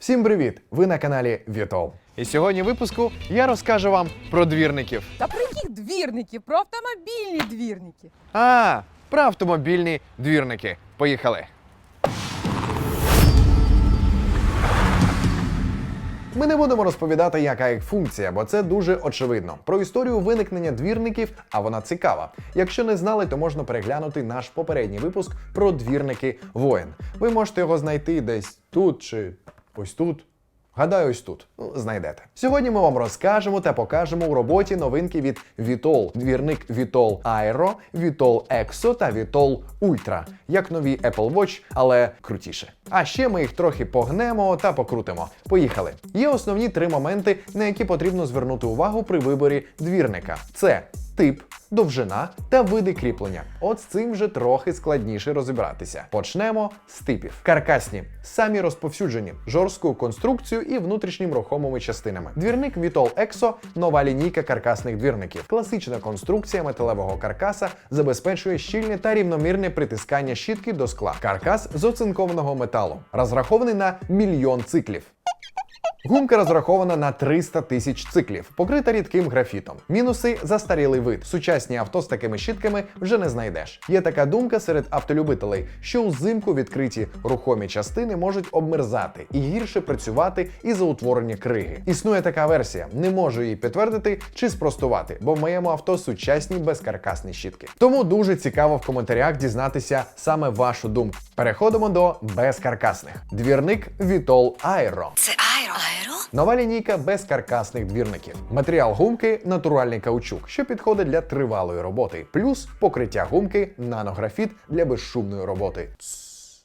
Всім привіт! Ви на каналі Вітол. І сьогодні в випуску я розкажу вам про двірників. Та про яких двірників? Про автомобільні двірники. А, про автомобільні двірники. Поїхали. Ми не будемо розповідати, яка їх функція, бо це дуже очевидно. Про історію виникнення двірників, а вона цікава. Якщо не знали, то можна переглянути наш попередній випуск про двірники воїн. Ви можете його знайти десь тут чи ось тут. Гадаю, ось тут ну, знайдете. Сьогодні ми вам розкажемо та покажемо у роботі новинки від Vitol. Двірник Vitol Aero, Vitol Exo та Vitol Ultra. Як нові Apple Watch, але крутіше. А ще ми їх трохи погнемо та покрутимо. Поїхали. Є основні три моменти, на які потрібно звернути увагу при виборі двірника. Це тип, довжина та види кріплення. От з цим вже трохи складніше розібратися. Почнемо з типів. Каркасні, самі розповсюджені, жорсткою конструкцією і внутрішнім рухомими частинами. Двірник Vitol Exo – нова лінійка каркасних двірників. Класична конструкція металевого каркаса забезпечує щільне та рівномірне притискання щітки до скла. Каркас з оцинкованого металу, розрахований на мільйон циклів. Гумка розрахована на 300 тисяч циклів, покрита рідким графітом. Мінуси застарілий вид. Сучасні авто з такими щітками вже не знайдеш. Є така думка серед автолюбителей, що узимку відкриті рухомі частини можуть обмерзати і гірше працювати із-за утворення криги. Існує така версія, не можу її підтвердити чи спростувати, бо в моєму авто сучасні безкаркасні щітки. Тому дуже цікаво в коментарях дізнатися саме вашу думку. Переходимо до безкаркасних. Двірник Vitol Aero. Це? Нова лінійка безкаркасних двірників. Матеріал гумки натуральний каучук, що підходить для тривалої роботи, плюс покриття гумки нанографіт для безшумної роботи.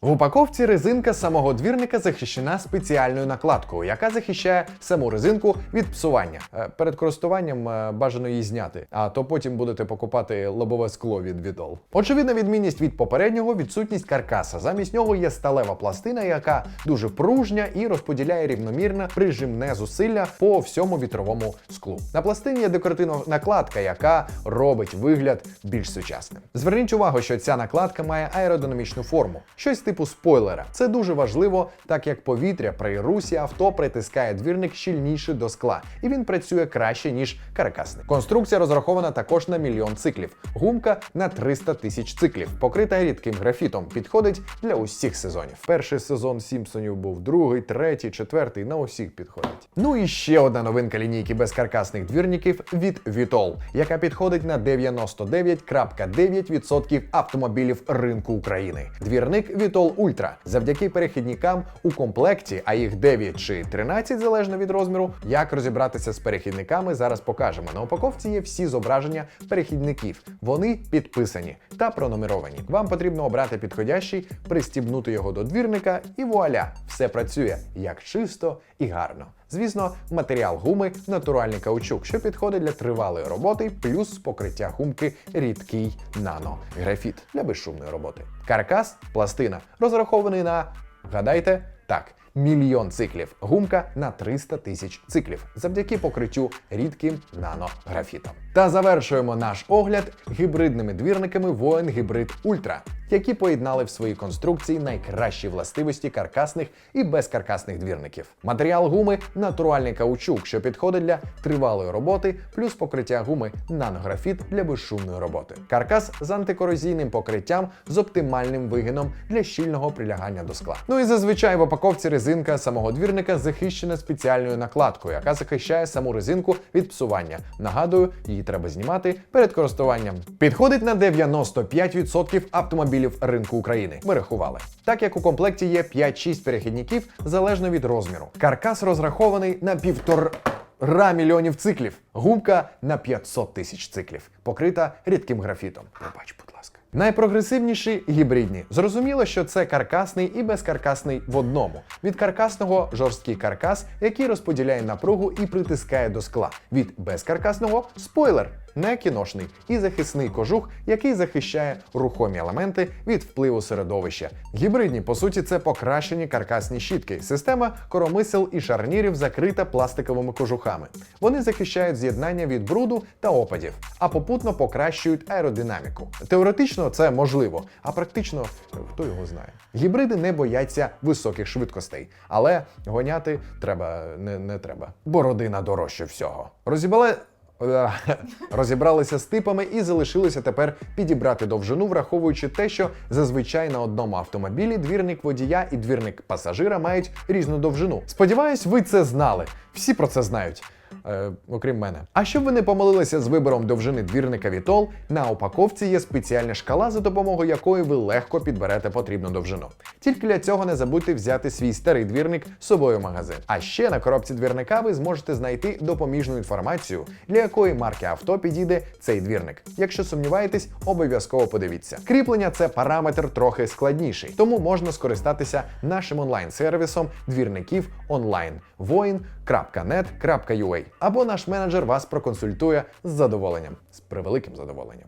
В упаковці резинка самого двірника захищена спеціальною накладкою, яка захищає саму резинку від псування. Е, Перед користуванням е, бажано її зняти, а то потім будете покупати лобове скло від Відол. Очевидна відмінність від попереднього відсутність каркаса. Замість нього є сталева пластина, яка дуже пружня і розподіляє рівномірно прижимне зусилля по всьому вітровому склу. На пластині є декоративна накладка, яка робить вигляд більш сучасним. Зверніть увагу, що ця накладка має аеродинамічну форму, щось типу спойлера. Це дуже важливо, так як повітря при русі авто притискає двірник щільніше до скла, і він працює краще ніж каркасник. Конструкція розрахована також на мільйон циклів. Гумка на 300 тисяч циклів, покрита рідким графітом. Підходить для усіх сезонів. Перший сезон Сімпсонів був другий, третій, четвертий. На усіх підходить. Ну і ще одна новинка лінійки безкаркасних двірників від Vitol, яка підходить на 99,9% автомобілів ринку України. Двірник Vitol Ultra. Завдяки перехідникам у комплекті, а їх 9 чи 13 залежно від розміру. Як розібратися з перехідниками, зараз покажемо. На упаковці є всі зображення перехідників. Вони підписані та пронумеровані. Вам потрібно обрати підходящий, пристібнути його до двірника, і вуаля, все працює як чисто і гарно. Звісно, матеріал гуми натуральний каучук, що підходить для тривалої роботи, плюс покриття гумки рідкий нано-графіт для безшумної роботи. Каркас пластина розрахований на гадайте так. Мільйон циклів, гумка на 300 тисяч циклів завдяки покриттю рідким нанографітом. Та завершуємо наш огляд гібридними двірниками воїн гібрид Ультра, які поєднали в своїй конструкції найкращі властивості каркасних і безкаркасних двірників. Матеріал гуми натуральний каучук, що підходить для тривалої роботи, плюс покриття гуми нанографіт для безшумної роботи. Каркас з антикорозійним покриттям з оптимальним вигином для щільного прилягання до скла. Ну і зазвичай в упаковці резинка самого двірника захищена спеціальною накладкою, яка захищає саму резинку від псування. Нагадую, її треба знімати перед користуванням. Підходить на 95% автомобілів ринку України. Ми рахували. Так як у комплекті є 5-6 перехідників залежно від розміру. Каркас розрахований на півтора. Ра мільйонів циклів, гумка на 500 тисяч циклів, покрита рідким графітом. Пробач, будь ласка. Найпрогресивніші гібридні. Зрозуміло, що це каркасний і безкаркасний в одному. Від каркасного жорсткий каркас, який розподіляє напругу і притискає до скла. Від безкаркасного спойлер. Не кіношний і захисний кожух, який захищає рухомі елементи від впливу середовища. Гібридні, по суті, це покращені каркасні щітки. Система коромисел і шарнірів закрита пластиковими кожухами. Вони захищають з'єднання від бруду та опадів, а попутно покращують аеродинаміку. Теоретично це можливо, а практично хто його знає. Гібриди не бояться високих швидкостей, але гоняти треба не, не треба. Бо родина дорожче всього. Розібрали. Е, Розібралися з типами і залишилося тепер підібрати довжину, враховуючи те, що зазвичай на одному автомобілі двірник водія і двірник пасажира мають різну довжину. Сподіваюсь, ви це знали. Всі про це знають. Е, окрім мене. А щоб ви не помилилися з вибором довжини двірника Вітол, на упаковці є спеціальна шкала, за допомогою якої ви легко підберете потрібну довжину. Тільки для цього не забудьте взяти свій старий двірник з собою в магазин. А ще на коробці двірника ви зможете знайти допоміжну інформацію, для якої марки авто підійде цей двірник. Якщо сумніваєтесь, обов'язково подивіться. Кріплення це параметр трохи складніший, тому можна скористатися нашим онлайн-сервісом двірників онлайн voin.net.ua або наш менеджер вас проконсультує з задоволенням, з превеликим задоволенням.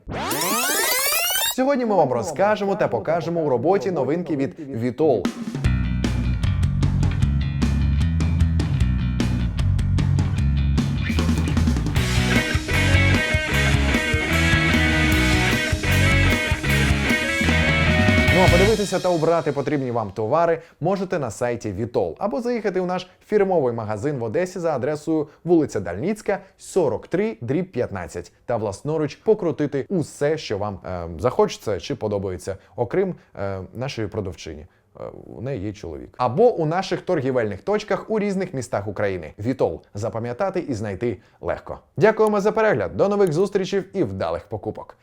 Сьогодні ми вам розкажемо та покажемо у роботі новинки від Vitol. Подивитися та обрати потрібні вам товари можете на сайті Vitol або заїхати у наш фірмовий магазин в Одесі за адресою вулиця Дальніцька, 43, дріб 15 та власноруч покрутити усе, що вам е, захочеться чи подобається, окрім е, нашої продавчині. Е, У неї є чоловік. Або у наших торгівельних точках у різних містах України. Вітол запам'ятати і знайти легко. Дякуємо за перегляд. До нових зустрічей і вдалих покупок.